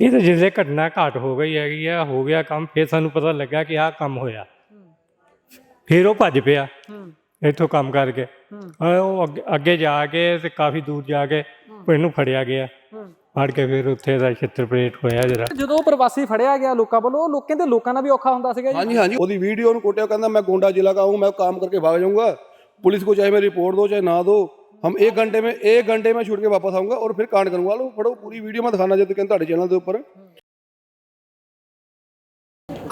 ਇਹ ਤਾਂ ਜਿਸੇ ਘਟਨਾ ਘਾਟ ਹੋ ਗਈ ਹੈਗੀ ਆ ਹੋ ਗਿਆ ਕੰਮ ਫਿਰ ਸਾਨੂੰ ਪਤਾ ਲੱਗਾ ਕਿ ਆਹ ਕੰਮ ਹੋਇਆ ਫਿਰ ਉਹ ਭੱਜ ਪਿਆ ਇੱਥੋਂ ਕੰਮ ਕਰਕੇ ਆ ਉਹ ਅੱਗੇ- ਅੱਗੇ ਜਾ ਕੇ ਤੇ ਕਾਫੀ ਦੂਰ ਜਾ ਕੇ ਇਹਨੂੰ ਫੜਿਆ ਗਿਆ ਫੜ ਕੇ ਫਿਰ ਉੱਥੇ ਦਾ ਛਿੱਤਰਪ੍ਰੇਟ ਹੋਇਆ ਜਰਾ ਜਦੋਂ ਉਹ ਪ੍ਰਵਾਸੀ ਫੜਿਆ ਗਿਆ ਲੋਕਾਂ ਵੱਲੋਂ ਉਹ ਲੋਕਾਂ ਦੇ ਲੋਕਾਂ ਦਾ ਵੀ ਔਖਾ ਹੁੰਦਾ ਸੀਗਾ ਜੀ हाँ जी हाँ जी ਉਹਦੀ ਵੀਡੀਓ ਨੂੰ ਕੋਟਿਆ ਕਹਿੰਦਾ मैं गोंडा जिला का हूँ मैं काम करके भाग जाऊंगा पुलिस को चाहे मैं रिपोर्ट दो चाहे ना दो हम एक घंटे में एक घंटे में छूट के वापस आऊंगा और फिर कांड करूंगा लो फड़ो पूरी वीडियो मैं दिखाना चाहते कहते ਤੁਹਾਡੇ ਚੈਨਲ ਦੇ ਉੱਪਰ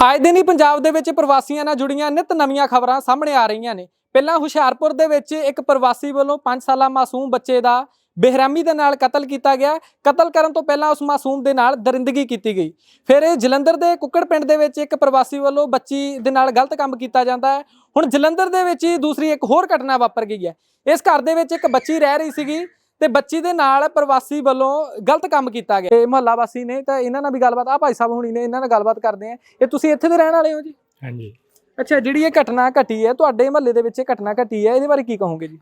ਅੱਜ ਦਿਨ ਹੀ ਪੰਜਾਬ ਦੇ ਵਿੱਚ ਪ੍ਰਵਾਸੀਆਂ ਨਾਲ ਜੁੜੀਆਂ ਨਿਤ ਨਵੀਆਂ ਖਬਰਾਂ ਸਾਹਮਣੇ ਆ ਰਹੀਆਂ ਨੇ ਪਹਿਲਾਂ ਹੁਸ਼ਿਆਰਪੁਰ ਦੇ ਵਿੱਚ ਇੱਕ ਪ੍ਰਵਾਸੀ ਵੱਲੋਂ 5 ਸਾਲਾ ਮਾਸੂਮ ਬੱਚੇ ਦਾ ਬੇਰਹਿਮੀ ਦੇ ਨਾਲ ਕਤਲ ਕੀਤਾ ਗਿਆ ਕਤਲ ਕਰਨ ਤੋਂ ਪਹਿਲਾਂ ਉਸ ਮਾਸੂਮ ਦੇ ਨਾਲ ਦਰਿੰਦਗੀ ਕੀਤੀ ਗਈ ਫਿਰ ਇਹ ਜਲੰਧਰ ਦੇ ਕੁੱਕੜ ਪਿੰਡ ਦੇ ਵਿੱਚ ਇੱਕ ਪ੍ਰਵਾਸੀ ਵੱਲੋਂ ਬੱਚੀ ਦੇ ਨਾਲ ਗਲਤ ਕੰਮ ਕੀਤਾ ਜਾਂਦਾ ਹੈ ਹੁਣ ਜਲੰਧਰ ਦੇ ਵਿੱਚ ਹੀ ਦੂਸਰੀ ਇੱਕ ਹੋਰ ਘਟਨਾ ਵਾਪਰ ਗਈ ਹੈ। ਇਸ ਘਰ ਦੇ ਵਿੱਚ ਇੱਕ ਬੱਚੀ ਰਹਿ ਰਹੀ ਸੀਗੀ ਤੇ ਬੱਚੀ ਦੇ ਨਾਲ ਪ੍ਰਵਾਸੀ ਵੱਲੋਂ ਗਲਤ ਕੰਮ ਕੀਤਾ ਗਿਆ। ਤੇ ਮਹੱਲਾ ਵਾਸੀ ਨੇ ਤਾਂ ਇਹਨਾਂ ਨਾਲ ਵੀ ਗੱਲਬਾਤ ਆ ਭਾਈ ਸਾਹਿਬ ਹੁਣੀ ਨੇ ਇਹਨਾਂ ਨਾਲ ਗੱਲਬਾਤ ਕਰਦੇ ਆ। ਇਹ ਤੁਸੀਂ ਇੱਥੇ ਦੇ ਰਹਿਣ ਵਾਲੇ ਹੋ ਜੀ? ਹਾਂਜੀ। ਅੱਛਾ ਜਿਹੜੀ ਇਹ ਘਟਨਾ ਘਟੀ ਹੈ ਤੁਹਾਡੇ ਮਹੱਲੇ ਦੇ ਵਿੱਚ ਇਹ ਘਟਨਾ ਘਟੀ ਹੈ ਇਹਦੇ ਬਾਰੇ ਕੀ ਕਹੋਗੇ ਜੀ?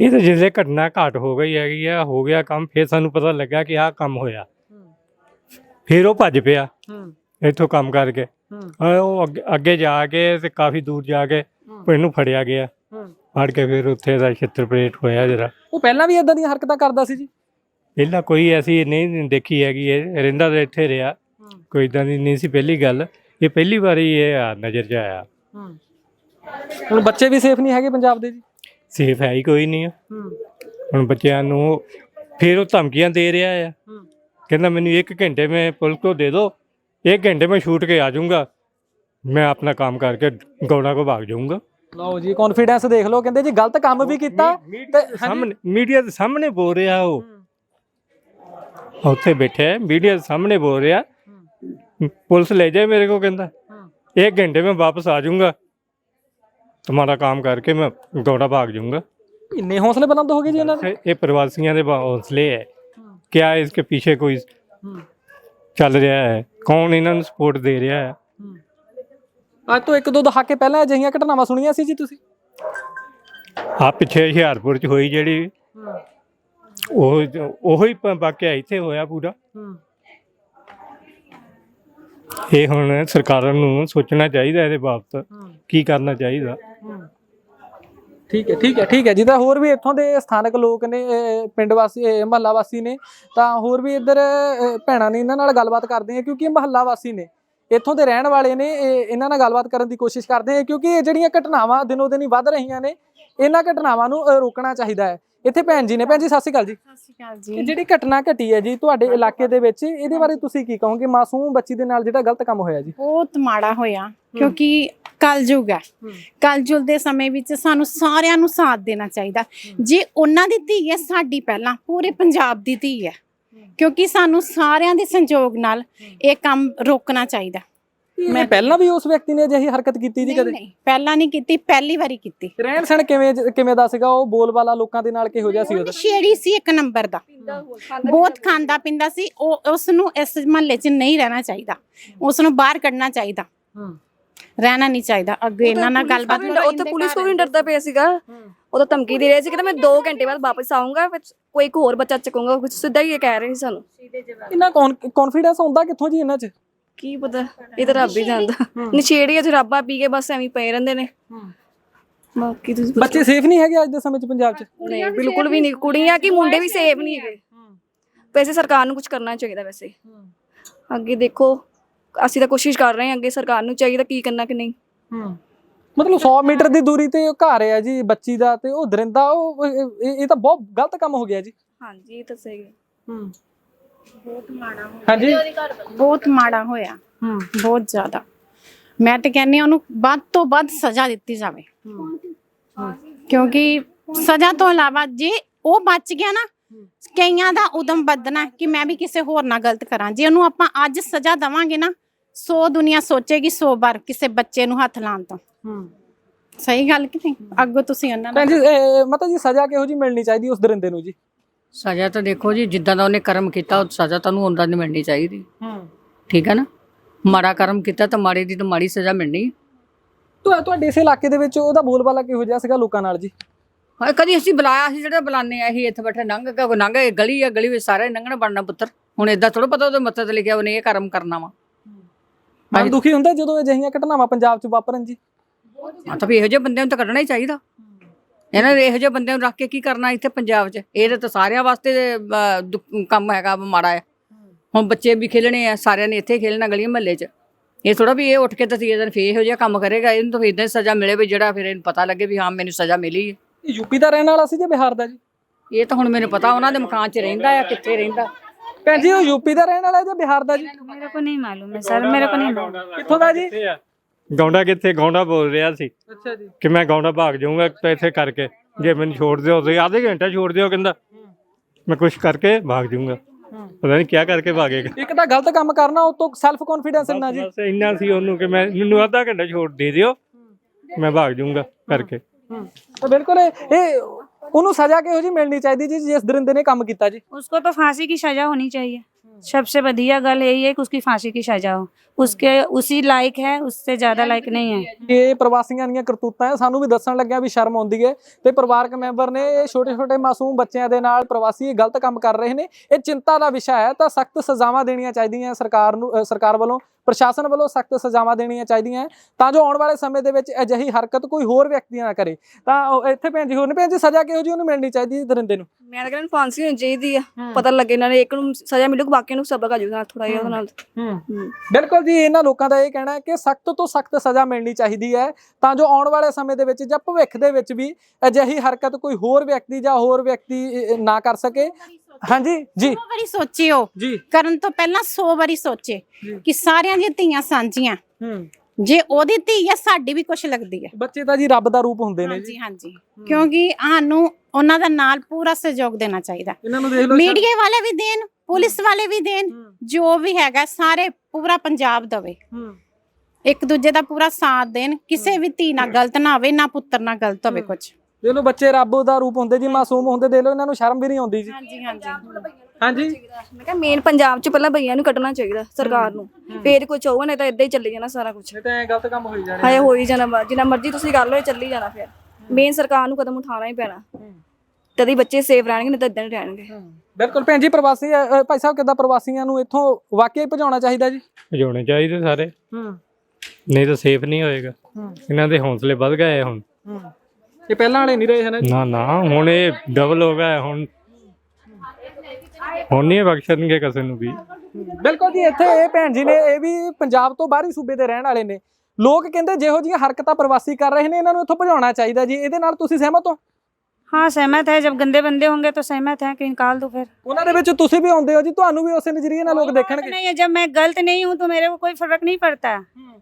ਇਹ ਤਾਂ ਜਿਸੇ ਘਟਨਾ ਘਾਟ ਹੋ ਗਈ ਹੈਗੀ ਆ ਹੋ ਗਿਆ ਕੰਮ ਫਿਰ ਸਾਨੂੰ ਪਤਾ ਲੱਗਾ ਕਿ ਆਹ ਕੰਮ ਹੋਇਆ। ਫਿਰ ਉਹ ਭੱਜ ਪਿਆ। ਹੂੰ। ਇੱਥੋਂ ਕੰਮ ਕਰਕੇ। ਹਾਂ। ਉਹ ਅੱਗੇ- ਜਾ ਕੇ ਤੇ ਕਾਫੀ ਦੂਰ ਜਾ ਕੇ ਇਹਨੂੰ ਫੜਿਆ ਗਿਆ। ਹੂੰ। ਫੜ ਕੇ ਫਿਰ ਉੱਥੇ ਦਾ ਛਿੱਤਰਪਰੇਟ ਹੋਇਆ ਜਰਾ ਉਹ ਪਹਿਲਾਂ ਵੀ ਇਦਾਂ ਦੀਆਂ ਹਰਕਤਾਂ ਕਰਦਾ ਸੀ ਜੀ? ਪਹਿਲਾਂ ਕੋਈ ਐਸੀ ਨਹੀਂ ਦੇਖੀ ਹੈਗੀ। ਇਹ ਰਹਿੰਦਾ ਤਾਂ ਇੱਥੇ ਰਿਹਾ। ਕੋਈ ਇਦਾਂ ਦੀ ਨਹੀਂ ਸੀ ਪਹਿਲੀ ਗੱਲ। ਇਹ ਪਹਿਲੀ ਵਾਰੀ ਇਹ ਨਜ਼ਰ 'ਚ ਆਇਆ। ਹੁਣ ਬੱਚੇ ਵੀ ਸੇਫ ਨਹੀਂ ਹੈਗੇ ਪੰਜਾਬ ਦੇ ਜੀ? ਸੇਫ ਹੈ ਹੀ ਕੋਈ ਨਹੀਂ ਆ। ਹੁਣ ਬੱਚਿਆਂ ਨੂੰ ਫਿਰ ਉਹ ਧਮਕੀਆਂ ਦੇ ਰਿਹਾ ਆ। ਕਹਿੰਦਾ ਮੈਨੂੰ 1 ਘੰਟੇ ਮੈਂ ਪੁਲਿਸ ਕੋ ਦੇ ਦੋ। एक घंटे में छूट के आ जाऊंगा मैं अपना काम करके गौड़ा को भाग जाऊंगा ਲਓ ਜੀ ਕੌਨਫੀਡੈਂਸ ਦੇਖ ਲਓ ਕਹਿੰਦੇ ਜੀ ਗਲਤ ਕੰਮ ਵੀ ਕੀਤਾ ਤੇ ਸਾਹਮਣੇ ਮੀਡੀਆ ਦੇ ਸਾਹਮਣੇ ਬੋਲ ਰਿਹਾ ਉਹ ਉੱਥੇ ਬੈਠਾ ਹੈ ਮੀਡੀਆ ਦੇ ਸਾਹਮਣੇ ਬੋਲ ਰਿਹਾ पुलिस ले जाए मेरे को कहता एक घंटे में वापस आ जाऊंगा तुम्हारा काम करके मैं गौड़ा भाग जाऊंगा ਇੰਨੇ ਹੌਸਲੇ ਬੁਲੰਦ ਹੋ ਗਏ ਜੀ ਇਹਨਾਂ ਦੇ ये प्रवासियों के हौसले है क्या इसके पीछे कोई ਚੱਲ ਰਿਹਾ ਹੈ ਕੌਣ ਇਹਨਾਂ ਨੂੰ ਸਪੋਰਟ ਦੇ ਰਿਹਾ ਹੈ? ਅੱਜ ਤੋਂ ਇੱਕ ਦੋ ਦਹਾਕੇ ਪਹਿਲਾਂ ਅਜਿਹੀਆਂ ਘਟਨਾਵਾਂ ਸੁਣੀਆਂ ਸੀ ਜੀ ਤੁਸੀਂ? ਆ ਪਿੱਛੇ ਹੁਸ਼ਿਆਰਪੁਰ ਚ ਹੋਈ ਜਿਹੜੀ ਉਹ ਉਹੋ ਹੀ ਪ- ਵਾਕਿਆ ਇੱਥੇ ਹੋਇਆ ਪੂਰਾ। ਇਹ ਹੁਣ ਸਰਕਾਰਾਂ ਨੂੰ ਸੋਚਣਾ ਚਾਹੀਦਾ ਇਹਦੇ ਬਾਬਤ ਕੀ ਕਰਨਾ ਚਾਹੀਦਾ। ਠੀਕ ਹੈ ਠੀਕ ਹੈ ਠੀਕ ਹੈ। ਜਿੱਦਾਂ ਹੋਰ ਵੀ ਇੱਥੋਂ ਦੇ ਸਥਾਨਕ ਲੋਕ ਨੇ ਪਿੰਡ ਵਾਸੀ ਮਹੱਲਾ ਵਾਸੀ ਨੇ, ਤਾਂ ਹੋਰ ਵੀ ਇੱਧਰ ਭੈਣਾਂ ਨੇ ਇਹਨਾਂ ਨਾਲ ਗੱਲਬਾਤ ਕਰਦੇ ਆ, ਕਿਉਂਕਿ ਇਹ ਮਹੱਲਾ ਵਾਸੀ ਨੇ। ਇੱਥੋਂ ਦੇ ਰਹਿਣ ਵਾਲੇ ਨੇ, ਇਹ- ਇਹਨਾਂ ਨਾਲ ਗੱਲਬਾਤ ਕਰਨ ਦੀ ਕੋਸ਼ਿਸ਼ ਕਰਦੇ ਆ, ਕਿਉਂਕਿ ਇਹ ਜਿਹੜੀਆਂ ਘਟਨਾਵਾਂ ਦਿਨੋ ਦਿਨ ਹੀ ਵੱਧ ਰਹੀਆਂ ਨੇ, ਇਹਨਾਂ ਘਟਨਾਵਾਂ ਨੂੰ ਰੋਕਣਾ ਚਾਹੀਦਾ ਹੈ। ਇੱਥੇ ਭੈਣ ਜੀ ਨੇ। ਭੈਣ ਜੀ ਸਤਿ ਸ਼੍ਰੀ ਅਕਾਲ ਜੀ। ਸਤਿ ਸ਼੍ਰੀ ਅਕਾਲ ਜੀ। ਜਿਹੜੀ ਘਟਨਾ ਘਟੀ ਹੈ ਜੀ ਤੁਹਾਡੇ ਇਲਾਕੇ ਦੇ ਵਿੱਚ ਇਹਦੇ ਬਾਰੇ ਤੁਸੀਂ ਕੀ ਕਹੋਗੇ? ਮਾਸੂਮ ਬੱਚੀ ਦੇ ਨਾਲ ਜਿਹੜਾ ਗਲਤ ਕੰਮ ਹੋਇਆ ਜੀ। ਬਹੁਤ ਮਾੜਾ ਹੋਇਆ ਕਿਉਂਕਿ ਕਲਯੁਗ ਹੈ। ਕਲਯੁਗ ਦੇ ਸਮੇਂ ਵਿੱਚ ਸਾਨੂੰ ਸਾਰਿਆਂ ਨੂੰ ਸਾਥ ਦੇਣਾ ਚਾਹੀਦਾ। ਜੇ ਉਹਨਾਂ ਦੀ ਧੀ ਹੈ ਸਾਡੀ ਪਹਿਲਾਂ ਪੂਰੇ ਪੰਜਾਬ ਦੀ ਧੀ ਹੈ। ਕਿਉਂਕਿ ਸਾਨੂੰ ਸਾਰਿਆਂ ਦੇ ਸੰਯੋਗ ਨਾਲ ਇਹ ਕੰਮ ਰੋਕਣਾ ਚਾਹੀਦਾ। ਮੈਂ ਪਹਿਲਾਂ ਵੀ ਉਸ ਵਿਅਕਤੀ ਨੇ ਅਜਿਹੀ ਹਰਕਤ ਕੀਤੀ ਜੀ ਕਦੇ? ਨਹੀਂ ਪਹਿਲਾਂ ਨਹੀਂ ਕੀਤੀ ਪਹਿਲੀ ਵਾਰੀ ਕੀਤੀ। ਰਹਿਣ ਸਹਿਣ ਕਿਵੇਂ ਕਿਵੇਂ ਦਾ ਸੀਗਾ? ਉਹ ਬੋਲ ਵਾਲਾ ਲੋਕਾਂ ਦੇ ਨਾਲ ਕਿਹੋ ਜਿਹਾ ਸੀ ਉਹਦਾ? ਨਸ਼ੇੜੀ ਸੀ ਇੱਕ ਨੰਬਰ ਦਾ। ਬਹੁਤ ਖਾਂਦਾ ਪਿੰਦਾ ਸੀ। ਉਹ ਉਸ ਨੂੰ ਇਸ ਮਹੱਲੇ 'ਚ ਨਹੀਂ ਰਹਿਣਾ ਚਾਹੀਦਾ। ਉਸ ਨੂੰ ਬਾਹਰ ਕੱਢਣਾ ਚਾਹੀਦਾ। ਰਹਿਣਾ ਨਹੀਂ ਚਾਹੀਦਾ। ਅੱਗੇ ਇਹਨਾਂ ਨਾਲ ਗੱਲਬਾਤ ਉੱਥੇ ਪੁਲਿਸ ਘਰ ਕੋ ਵੀ ਡਰਦਾ ਪਿਆ ਸੀਗਾ। ਉਹ ਤਾਂ ਧਮਕੀ ਦੇ ਰਿਹਾ ਸੀ ਕਿ ਮੈਂ 2 ਘੰਟੇ ਬਾਅਦ ਵਾਪਸ ਆਉਂਗਾ ਫਿਰ ਕੋਈ ਇੱਕ ਹੋਰ ਬੱਚਾ ਚੱਕੂੰਗਾ ਕੁਝ ਸਿੱਧਾ ਹੀ ਇਹ ਕਹਿ ਰਹੇ ਸੀ ਸਾਨੂੰ। ਇਹਨਾਂ ਕੌਨਫੀਡੈਂਸ ਹੁੰਦਾ ਕਿੱਥੋਂ ਜੀ ਇਹਨਾਂ 'ਚ? ਕੀ ਪਤਾ ਇਹ ਤਾਂ ਰੱਬ ਹੀ ਜਾਣਦਾ। ਨਸ਼ੇੜੀਆਂ ਜਰਾਬਾਂ ਪੀ ਕੇ ਬਸ ਐਵੇਂ ਪਏ ਰਹਿੰਦੇ ਨੇ। ਬਾਕੀ ਤੁਸੀਂ ਪੁੱਛੋ। ਬੱਚੇ ਸੇਫ ਨਹੀਂ ਹੈਗੇ ਅੱਜ ਦੇ ਸਮੇਂ 'ਚ ਪੰਜਾਬ 'ਚ? ਨਹੀਂ ਬਿਲਕੁਲ ਵੀ ਨਹੀਂ। ਕੁੜੀਆਂ ਕੀ ਮੁੰਡੇ ਵੀ ਸੇਫ ਨਹੀਂ ਹੈਗੇ। ਵੈਸੇ ਸਰਕਾਰ ਨੂੰ ਕੁਝ ਕਰਨਾ ਚਾਹੀਦਾ ਵੈਸੇ। ਅੱਗੇ ਦੇਖੋ ਅਸੀਂ ਤਾਂ ਕੋਸ਼ਿਸ਼ ਕਰ ਰਹੇ ਹਾਂ ਅੱਗੇ ਸਰਕਾਰ ਨੂੰ ਚਾਹੀਦਾ ਕੀ ਕਰਨਾ ਕਿ ਨਹੀਂ। ਮਤਲਬ 100 ਮੀਟਰ ਦੀ ਦੂਰੀ ਤੇ ਉਹ ਘਰ ਹੈ ਜੀ ਬੱਚੀ ਦਾ ਤੇ ਉਹ ਦਰਿੰਦਾ ਉਹ ਇਹ- ਇਹ ਇਹ ਤਾਂ ਬਹੁਤ ਗਲਤ ਕੰਮ ਹੋ ਗਿਆ ਜੀ। ਹਾਂਜੀ ਇਹ ਤਾਂ ਸਹੀ ਹੈ। ਹਾਂਜੀ? ਬਹੁਤ ਮਾੜਾ ਹੋਇਆ। ਬਹੁਤ ਜ਼ਿਆਦਾ। ਮੈਂ ਤੇ ਕਹਿੰਨੀ ਹਾਂ ਉਹਨੂੰ ਵੱਧ ਤੋਂ ਵੱਧ ਸਜ਼ਾ ਦਿੱਤੀ ਜਾਵੇ। ਕਿਉਂਕਿ ਸਜ਼ਾ ਤੋਂ ਇਲਾਵਾ ਜੇ ਉਹ ਬਚ ਗਿਆ ਨਾ ਕਈਆਂ ਦਾ ਉਦਮ ਵੱਧਣਾ ਕਿ ਮੈਂ ਵੀ ਕਿਸੇ ਹੋਰ ਨਾਲ ਗਲਤ ਕਰਾਂ। ਜੇ ਉਹਨੂੰ ਆਪਾਂ ਅੱਜ ਸਜ਼ਾ ਦਵਾਂਗੇ ਨਾ 100 ਦੁਨੀਆ ਸੋਚੇਗੀ 100 ਵਾਰ ਕਿਸੇ ਬੱਚੇ ਨੂੰ ਹੱਥ ਲਾਉਣ ਤੋਂ। ਸਹੀ ਗੱਲ ਕਿ ਨਹੀਂ? ਅੱਗੋਂ ਤੁਸੀਂ ਉਹਨਾਂ ਭੈਣ ਨਾਲ ਜੀ ਮਤਲਬ ਜੀ ਸਜ਼ਾ ਕਿਹੋ ਜੀ ਮਿਲਣੀ ਚਾਹੀਦੀ ਉਸ ਦਰਿੰਦੇ ਨੂੰ ਜੀ? ਸਜ਼ਾ ਤਾਂ ਦੇਖੋ ਜੀ ਜਿੱਦਾਂ ਦਾ ਉਹਨੇ ਕਰਮ ਕੀਤਾ ਉਹ ਸਜ਼ਾ ਤੁਹਾਨੂੰ ਉਹਨਾਂ ਦੀ ਮਿਲਣੀ ਚਾਹੀਦੀ। ਠੀਕ ਹੈ ਨਾ? ਮਾੜਾ ਕਰਮ ਕੀਤਾ ਤਾਂ ਮਾੜੇ ਦੀ ਤਾਂ ਮਾੜੀ ਸਜ਼ਾ ਮਿਲਣੀ। ਹੈ। ਤੁਹਾ- ਤੁਹਾਡੇ ਇਸ ਇਲਾਕੇ ਦੇ ਵਿੱਚ ਉਹਦਾ ਬੋਲਬਾਲਾ ਕਿਹੋ ਜਿਹਾ ਸੀਗਾ ਲੋਕਾਂ ਨਾਲ ਜੀ? ਹਾਂ, ਕਦੀ ਅਸੀਂ ਬੁਲਾਇਆ ਸੀ ਜਿਹੜਾ ਬੁਲਾਉਂਦੇ ਆ ਅਸੀਂ ਇੱਥੇ ਬੈਠੇ ਲੰਘ ਕੇ ਲੰਘ ਇਹ ਗਲੀ ਆ ਗਲੀ ਵਿੱਚ ਸਾਰੇ ਲੰਘਣਾ ਬਣਨਾ ਪੁੱਤਰ। ਹੁਣ ਇਦਾਂ ਥੋੜਾ ਪਤਾ ਉਹਦੇ ਮੱਥੇ ਤੇ ਲਿਖਿਆ ਉਹਨੇ ਇਹ ਕਰਮ ਕਰਨਾ ਵਾ। ਮਨ ਦੁਖੀ ਹੁੰਦਾ ਜਦੋਂ ਅਜਿਹੀਆਂ ਘਟਨਾਵਾਂ ਪੰਜਾਬ 'ਚ ਵਾਪਰਨ ਜੀ? ਹਾਂ ਤਾਂ ਵੀ ਇਹੋ ਜਿਹੇ ਬੰਦਿਆਂ ਨੂੰ ਤਾਂ ਕੱਢਣਾ ਹੀ ਚਾਹੀਦਾ। ਇਹਨਾਂ ਨੇ ਇਹੋ ਜਿਹੇ ਬੰਦਿਆਂ ਨੂੰ ਰੱਖ ਕੇ ਕੀ ਕਰਨਾ ਇੱਥੇ ਪੰਜਾਬ 'ਚ ਇਹ ਤਾਂ ਸਾਰਿਆਂ ਵਾਸਤੇ ਅਹ, ਦੁ- ਕੰਮ ਹੈਗਾ ਮਾੜਾ ਹੈ ਹੁਣ ਬੱਚੇ ਵੀ ਖੇਲਣੇ ਆ ਸਾਰਿਆਂ ਨੇ ਇੱਥੇ ਖੇਲਣਾ ਗਲੀਆਂ ਮਹੱਲੇ 'ਚ ਇਹ ਥੋੜਾ ਵੀ ਇਹ ਉੱਠ ਕੇ ਤੀਏ ਦਿਨ ਫੇਰ ਇਹੋ ਜਿਹਾ ਕੰਮ ਕਰੇਗਾ ਇਹਨੂੰ ਤਾਂ ਫਿਰ ਇਦਾਂ ਸਜ਼ਾ ਮਿਲੇ ਵੀ ਜਿਹੜਾ ਫਿਰ ਇਹਨੂੰ ਪਤਾ ਲੱਗੇ ਵੀ ਹਾਂ ਮੈਨੂੰ ਸਜ਼ਾ ਮਿਲੀ ਹੈ ਇਹ ਯੂਪੀ ਦਾ ਰਹਿਣ ਵਾਲਾ ਸੀ ਜਾਂ ਬਿਹਾਰ ਦਾ ਜੀ ਇਹ ਤਾਂ ਹੁਣ ਮੈਨੂੰ ਪਤਾ ਉਹਨਾਂ ਦੇ ਮਕਾਨ 'ਚ ਰਹਿੰਦਾ ਆ ਕਿੱਥੇ ਰਹਿੰਦਾ ਭੈਣ ਜੀ ਉਹ ਯੂਪੀ ਦਾ ਰਹਿਣ ਵਾਲਾ ਹੈ ਜਾਂ ਬਿਹਾਰ ਦਾ ਜੀ मेरे को नहीं मालूम है सर मेरे को नहीं मालूम ਕਿੱਥੋਂ ਦਾ ਜੀ ਗੌਂਡਾ ਕਿੱਥੇ ਗੌਂਡਾ ਬੋਲ ਰਿਹਾ ਸੀ ਅੱਛਾ ਜੀ ਕਿ ਮੈਂ ਗੌਂਡਾ ਭਾਗ ਜਾਊਂਗਾ ਤਾਂ ਇੱਥੇ ਕਰਕੇ ਜੇ ਮੈਨੂੰ ਛੋੜ ਦਿਓ ਤੁਸੀਂ ਆਧੇ ਘੰਟੇ ਛੋੜ ਦਿਓ ਕਹਿੰਦਾ ਮੈਂ ਕੁਝ ਕਰਕੇ ਭਾਗ ਜਾਊਂਗਾ ਪਤਾ ਨਹੀਂ ਕੀ ਕਰਕੇ ਭਾਗੇਗਾ ਇੱਕ ਤਾਂ ਗਲਤ ਕੰਮ ਕਰਨਾ ਉਹ ਤੋਂ ਸੈਲਫ ਕੌਨਫੀਡੈਂਸ ਇੰਨਾ ਜੀ ਬਸ ਇੰਨਾ ਸੀ ਉਹਨੂੰ ਕਿ ਮੈਂ ਮੈਨੂੰ ਆਧਾ ਘੰਟਾ ਛੋੜ ਦੇ ਦਿਓ ਮੈਂ ਭਾਗ ਜਾਊਂਗਾ ਕਰਕੇ ਤਾਂ ਬਿਲਕੁਲ ਇਹ ਇਹ ਉਹਨੂੰ ਸਜ਼ਾ ਕਿਹੋ ਜੀ ਮਿਲਣੀ ਚਾਹੀਦੀ ਜੀ ਜਿਸ ਦਰਿੰਦੇ ਨੇ ਕੰਮ ਕੀਤਾ ਜੀ उसको तो फांसी की सजा होनी चाहिए सबसे बढ़िया गल यही है कि उसकी फांसी की सजा हो उसके उसी लायक है उससे ज्यादा लायक नहीं है ਇਹ ਪ੍ਰਵਾਸੀਆਂ ਦੀਆਂ ਕਰਤੂਤਾਂ ਹੈ ਸਾਨੂੰ ਵੀ ਦੱਸਣ ਲੱਗਿਆ ਵੀ ਸ਼ਰਮ ਆਉਂਦੀ ਹੈ ਤੇ ਪਰਿਵਾਰਕ ਮੈਂਬਰ ਨੇ ਇਹ ਛੋਟੇ ਛੋਟੇ ਮਾਸੂਮ ਬੱਚਿਆਂ ਦੇ ਨਾਲ ਪ੍ਰਵਾਸੀ ਇਹ ਗਲਤ ਕੰਮ ਕਰ ਰਹੇ ਨੇ ਇਹ ਚਿੰਤਾ ਦਾ ਵਿਸ਼ਾ ਹੈ ਤਾਂ ਸਖਤ ਸਜ਼ਾਵਾਂ ਦੇਣੀਆਂ ਚਾਹੀਦੀਆਂ ਸਰਕਾਰ ਨੂੰ ਅ, ਸਰਕਾਰ ਵੱਲੋਂ ਪ੍ਰਸ਼ਾਸਨ ਵੱਲੋਂ ਸਖਤ ਸਜ਼ਾਵਾਂ ਦੇਣੀਆਂ ਚਾਹੀਦੀਆਂ ਤਾਂ ਜੋ ਆਉਣ ਵਾਲੇ ਸਮੇਂ ਦੇ ਵਿੱਚ ਅਜਿਹੀ ਹਰਕਤ ਕੋਈ ਹੋਰ ਵਿਅਕਤੀ ਨਾ ਕਰੇ। ਤਾਂ ਇੱਥੇ ਭੈਣ ਜੀ ਹੋਰ ਨੇ ਭੈਣ ਜੀ ਸਜ਼ਾ ਕਿਹੋ ਜੀ ਉਹਨੂੰ ਮਿਲਣੀ ਚਾਹੀਦੀ ਹੈ ਦਰਿੰਦੇ ਨੂੰ? ਮੈਂ ਤਾਂ ਕਹਿੰਦਾ ਫਾਂਸੀ ਹੋਣੀ ਚਾਹੀਦੀ ਆ। ਪਤਾ ਲੱਗੇ ਇਹਨਾਂ ਨੇ ਇੱਕ ਨੂੰ ਸਜ਼ਾ ਮਿਲੂਗੀ ਬਾਕੀਆਂ ਨੂੰ ਸਬਕ ਆ ਜਾਊਗਾ ਥੋੜਾ ਜਿਹਾ ਉਹਦੇ ਨਾਲ। ਹੂੰ। ਬਿਲਕੁਲ ਜੀ ਇਹਨਾਂ ਲੋਕਾਂ ਦਾ ਇਹ ਕਹਿਣਾ ਹੈ ਕਿ ਸਖਤ ਤੋਂ ਸਖਤ ਸਜ਼ਾ ਮਿਲਣੀ ਚਾਹੀਦੀ ਹੈ। ਤਾਂ ਜੋ ਆਉਣ ਵਾਲੇ ਸਮੇਂ ਦੇ ਵਿੱਚ ਜਾਂ ਭਵਿੱਖ ਦੇ ਵਿੱਚ ਵੀ ਅਜਿਹੀ ਹਰਕਤ ਕੋਈ ਹੋਰ ਵਿਅਕਤੀ ਜਾਂ ਹੋਰ ਵਿਅਕਤੀ ਨਾ ਕਰ ਸਕੇ। ਹਾਂਜੀ ਜੀ। ਸੌ ਵਾਰੀ ਸੋਚਿਓ ਜੀ। ਕਰਨ ਤੋਂ ਪਹਿਲਾਂ 100 ਵਾਰੀ ਸੋਚੇ ਕਿ ਸਾਰਿਆਂ ਦੀਆਂ ਧੀਆਂ ਸਾਂਝੀਆਂ। ਹੂੰ। ਜੇ ਉਹਦੀ ਧੀ ਹੈ ਸਾਡੀ ਵੀ ਕੁਛ ਲੱਗਦੀ ਹੈ ਬੱਚੇ ਤਾਂ ਜੀ ਰੱਬ ਦਾ ਰੂਪ ਹੁੰਦੇ ਨੇ ਜੀ। ਹਾਂਜੀ। ਹਾਂਜੀ ਕਿਉਂਕਿ ਸਾਨੂੰ ਉਹਨਾਂ ਦਾ ਨਾਲ ਪੂਰਾ ਸਹਿਯੋਗ ਦੇਣਾ ਚਾਹੀਦਾ। ਇਹਨਾਂ ਨੂੰ ਦੇਖ ਲਓ ਮੀਡੀਆ ਵਾਲੇ ਵੀ ਦੇਣ ਪੁਲਿਸ ਵਾਲੇ ਵੀ ਦੇਣ। ਜੋ ਵੀ ਹੈਗਾ ਸਾਰੇ ਪੂਰਾ ਪੰਜਾਬ ਦਵੇ। ਹੂੰ। ਇੱਕ ਦੂਜੇ ਦਾ ਪੂਰਾ ਸਾਥ ਦੇਣ ਕਿਸੇ ਵੀ ਧੀ ਨਾਲ ਗਲਤ ਨਾ ਹੋਵੇ ਨਾ ਪੁੱਤਰ ਨਾਲ ਗਲਤ ਹੋਵੇ ਕੁਝ ਦੇਖ ਲਓ ਬੱਚੇ ਰੱਬ ਦਾ ਰੂਪ ਹੁੰਦੇ ਜੀ ਮਾਸੂਮ ਹੁੰਦੇ ਦੇਖ ਲਓ ਇਹਨਾਂ ਨੂੰ ਸ਼ਰਮ ਵੀ ਨਹੀਂ ਆਉਂਦੀ ਜੀ। ਹਾਂਜੀ ਹਾਂਜੀ। ਹਾਂਜੀ। ਮੈਂ ਕਿਹਾ ਮੇਨ ਪੰਜਾਬ 'ਚ ਪਹਿਲਾਂ ਭਈਆਂ ਨੂੰ ਕੱਢਣਾ ਚਾਹੀਦਾ ਸਰਕਾਰ ਨੂੰ। ਫੇਰ ਕੁਝ ਹੋਊਗਾ ਨਹੀਂ ਤਾਂ ਇਦਾਂ ਹੀ ਚੱਲੀ ਜਾਣਾ ਸਾਰਾ ਕੁਝ ਤਾਂ ਐਂ ਗਲਤ ਕੰਮ ਹੋਈ ਜਾਣੇ ਹਾਏ ਹੋ ਹੀ ਜਾਣਾ ਜਿੰਨਾ ਮਰਜ਼ੀ ਤੁਸੀਂ ਕਰ ਲਓ ਇਹ ਚੱਲੀ ਜਾਣਾ ਫਿਰ। ਮੇਨ ਸਰਕਾਰ ਨੂੰ ਕਦਮ ਉਠਾਉਣਾ ਹੀ ਪੈਣਾ। ਤਦੀ ਬੱਚੇ ਸੇਫ ਰਹਿਣਗੇ ਨਹੀਂ ਤਾਂ ਇਦਾਂ ਹੀ ਰਹਿਣਗੇ। ਬਿਲਕੁਲ ਭੈਣ ਜੀ ਪ੍ਰਵਾਸੀ ਭਾਈ ਸਾਹਿਬ ਕਿੱਦਾਂ ਪ੍ਰਵਾਸੀਆਂ ਨੂੰ ਇੱਥੋਂ ਵਾਕਿਆ ਹੀ ਭਜਾਉਣਾ ਚਾਹੀਦਾ ਜੀ? ਭਜਾਉਣੇ ਚਾਹੀਦੇ ਸਾਰੇ। ਹੂੰ। ਨਹੀਂ ਤਾਂ ਸੇਫ ਨਹੀਂ ਹੋਏਗਾ। ਇਹਨਾਂ ਦੇ ਹੌਸਲੇ ਵੱਧ ਗਏ ਹੁਣ। ਹੂੰ। ਇਹ ਪਹਿਲਾਂ ਵਾਲੇ ਨਹੀਂ ਰਹੇ ਹਨ ਨਾ ਨਾ ਹੁਣ ਇਹ ਡਬਲ ਹੋ ਗਿਆ ਹੁਣ ਹੁਣ ਨਹੀਂ ਬਖਸ਼ਣਗੇ ਕਿਸੇ ਨੂੰ ਵੀ ਬਿਲਕੁਲ ਜੀ ਇੱਥੇ ਇਹ ਭੈਣ ਜੀ ਨੇ ਇਹ ਵੀ ਪੰਜਾਬ ਤੋਂ ਬਾਹਰੀ ਸੂਬੇ ਦੇ ਰਹਿਣ ਵਾਲੇ ਨੇ ਲੋਕ ਕਹਿੰਦੇ ਜਿਹੋ ਜਿਹੀਆਂ ਹਰਕਤਾਂ ਪ੍ਰਵਾਸੀ ਕਰ ਰਹੇ ਨੇ ਇਹਨਾਂ ਨੂੰ ਇੱਥੋਂ ਭਜਾਉਣਾ ਚਾਹੀਦਾ ਜੀ ਇਹਦੇ ਨਾਲ ਤੁਸੀਂ ਸਹਿਮਤ ਹੋ हाँ सहमत है जब गंदे बंदे होंगे तो सहमत है कि निकाल दो फिर ਉਹਨਾਂ ਦੇ ਵਿੱਚ ਤੁਸੀਂ ਵੀ ਆਉਂਦੇ ਹੋ ਜੀ ਤੁਹਾਨੂੰ ਵੀ ਉਸੇ ਨਜ਼ਰੀਏ ਨਾਲ ਲੋਕ ਦੇਖਣਗੇ नहीं है जब मैं गलत नहीं हूँ तो मेरे को कोई फर्क नहीं पड़ता